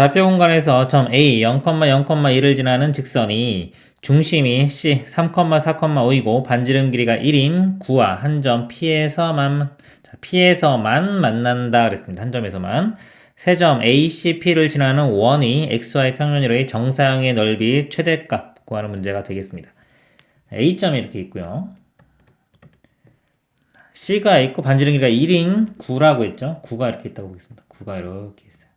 좌표 공간에서 점 A 0,0,1을 지나는 직선이 중심이 C 3,4,5이고 반지름 길이가 1인 9와 한 점 P에서만 자, P에서만 만난다 그랬습니다. 한 점에서만 세 점 ACP를 지나는 원이 XY 평면으로의 정사형의 넓이 최대값 구하는 문제가 되겠습니다. A점이 이렇게 있고요. C가 있고 반지름 길이가 1인 9라고 했죠. 9가 이렇게 있다고 보겠습니다. 9가 이렇게 있어요.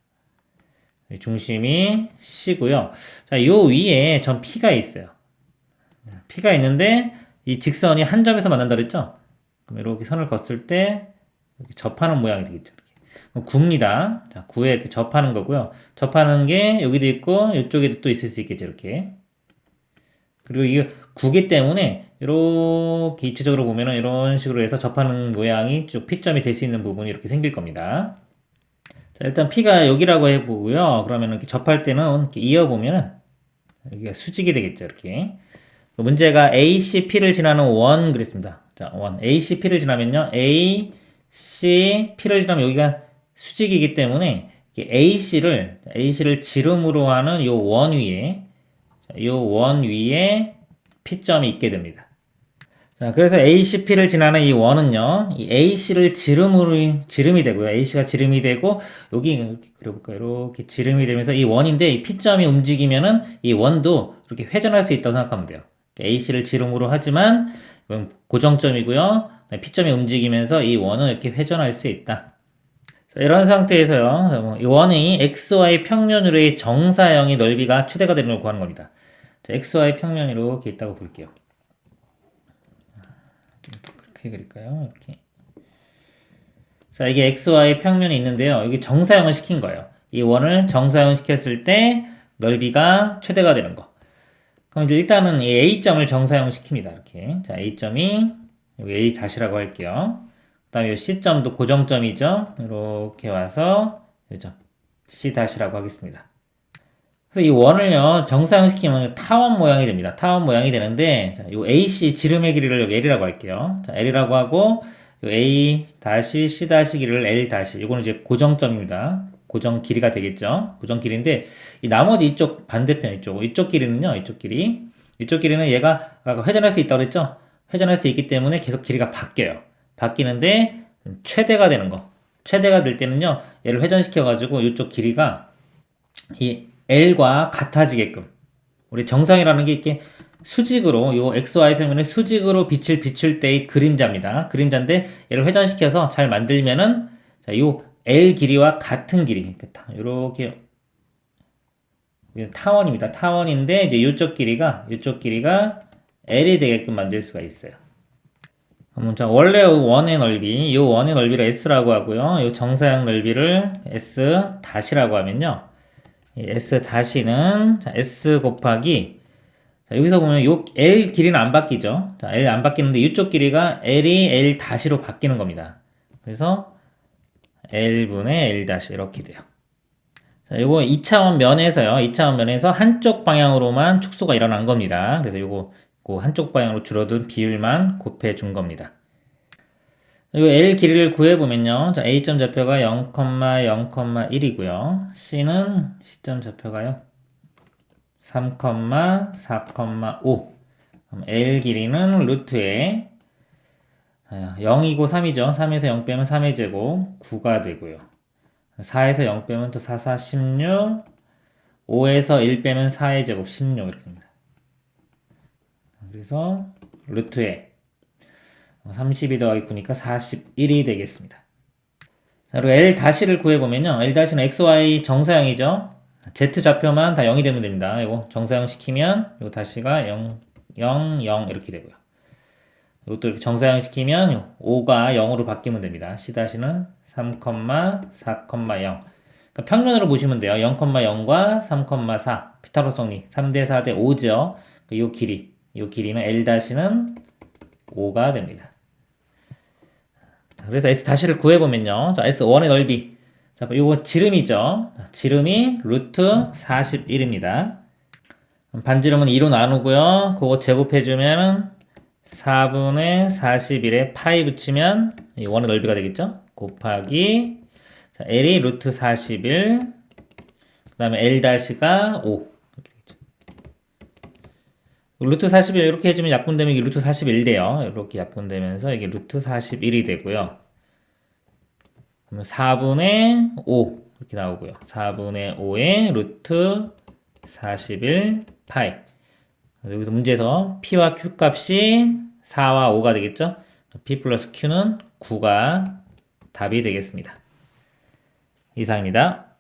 중심이 C고요. 자, 요 위에 전 P가 있어요. P가 있는데 이 직선이 한 점에서 만난다 그랬죠? 그럼 이렇게 선을 걷을 때 이렇게 접하는 모양이 되겠죠. 이렇게. 9입니다. 자, 9에 이렇게 접하는 거고요. 접하는 게 여기도 있고 이쪽에도 또 있을 수 있겠죠. 이렇게. 그리고 이게 9기 때문에 이렇게 입체적으로 보면은 이런 식으로 해서 접하는 모양이 쭉 P점이 될 수 있는 부분이 이렇게 생길 겁니다. 자, 일단 P가 여기라고 해보고요. 그러면 이렇게 접할 때는 이렇게 이어보면은 여기가 수직이 되겠죠. 이렇게. 그 문제가 ACP를 지나는 원 그랬습니다. 자, 원. ACP를 지나면요. ACP를 지나면 여기가 수직이기 때문에 AC를, AC를 지름으로 하는 요 원 위에, 요 원 위에 P점이 있게 됩니다. 자, 그래서 ACP를 지나는 이 원은요, 이 AC를 지름으로, 지름이 되고요. AC가 지름이 되고, 여기, 그려볼까요? 이렇게 지름이 되면서 이 원인데, 이 P점이 움직이면은 이 원도 이렇게 회전할 수 있다고 생각하면 돼요. AC를 지름으로 하지만, 이건 고정점이고요. P점이 움직이면서 이 원은 이렇게 회전할 수 있다. 자, 이런 상태에서요, 이 원이 XY 평면으로의 정사형의 넓이가 최대가 되는 걸 구하는 겁니다. 자, XY 평면이 이렇게 있다고 볼게요. 좀 그렇게 그릴까요? 이렇게. 자, 이게 XY 평면이 있는데요. 여기 정사형을 시킨 거예요. 이 원을 정사형 시켰을 때 넓이가 최대가 되는 거. 그럼 이제 일단은 이 A점을 정사형 시킵니다. 이렇게. 자, A점이 여기 A 다시라고 할게요. 그 다음에 이 C점도 고정점이죠. 이렇게 와서 요점 C 다시라고 하겠습니다. 그래서 이 원을요 정사형 시키면 타원 모양이 됩니다. 타원 모양이 되는데 자, 요 AC 지름의 길이를 여기 L이라고 할게요. 자, L이라고 하고 요 A 다시 C 다시 길이를 L 다시 이거는 이제 고정점입니다. 고정 길이가 되겠죠. 고정 길이인데 이 나머지 이쪽 반대편 이쪽 이쪽 길이는요. 이쪽 길이 이쪽 길이는 얘가 아까 회전할 수 있다고 그랬죠. 회전할 수 있기 때문에 계속 길이가 바뀌어요. 바뀌는데 최대가 되는 거. 최대가 될 때는요. 얘를 회전시켜 가지고 이쪽 길이가 이 L과 같아지게끔 우리 정상이라는 게 이렇게 수직으로 요 XY 평면에 수직으로 빛을 비출 때의 그림자입니다. 그림자인데 얘를 회전시켜서 잘 만들면은 자, 요 L 길이와 같은 길이 이렇게 타원입니다. 타원인데 이제 이쪽 길이가 이쪽 길이가 L이 되게끔 만들 수가 있어요. 그러면 자 원래 원의 넓이 이 원의 넓이를 S라고 하고요. 이 정사형 넓이를 S 다시라고 하면요. S 다시는 자, S 곱하기 자, 여기서 보면 요 L 길이는 안 바뀌죠. 자, L 안 바뀌는데 이쪽 길이가 L이 L 다시로 바뀌는 겁니다. 그래서 L분의 L 다시 이렇게 돼요. 자, 요거 2차원 면에서요. 2차원 면에서 한쪽 방향으로만 축소가 일어난 겁니다. 그래서 요거 그 한쪽 방향으로 줄어든 비율만 곱해 준 겁니다. 이 L 길이를 구해보면요. 자, A점 좌표가 0,0,1이고요. C는 C점 좌표가요. 3,4,5. 그럼 L 길이는 루트에 0이고 3이죠. 3에서 0 빼면 3의 제곱 9가 되고요. 4에서 0 빼면 또 4, 4, 16. 5에서 1 빼면 4의 제곱 16 이렇게 됩니다. 그래서 루트에 32 더하기 9니까 41이 되겠습니다. 자, 그리고 L 다시를 구해보면요. L 다시는 XY 정사형이죠. Z 좌표만 다 0이 되면 됩니다. 이거 정사형 시키면 요 다시가 0, 0, 0 이렇게 되고요. 이것도 이렇게 정사형 시키면 5가 0으로 바뀌면 됩니다. C 다시는 3,4,0. 그러니까 평면으로 보시면 돼요. 0,0과 3,4. 피타고라스 정리. 3대 4대 5죠. 이 길이. 이 길이는 L 다시는 5가 됩니다. 그래서 S 다시를 구해보면요. 자, S1의 넓이. 자, 요거 지름이죠. 지름이 루트 41입니다. 반지름은 2로 나누고요. 그거 제곱해주면은 4분의 41에 파이 붙이면 이 원의 넓이가 되겠죠? 곱하기 자, L이 루트 41그그 다음에 L-가 5. 루트 41 이렇게 해주면 약분되면 이게 루트 41 돼요. 이렇게 약분되면서 이게 루트 41이 되고요. 그러면 4분의 5 이렇게 나오고요. 4분의 5의 루트 41 파이. 여기서 문제에서 P와 Q 값이 4와 5가 되겠죠? P 플러스 Q는 9가 답이 되겠습니다. 이상입니다.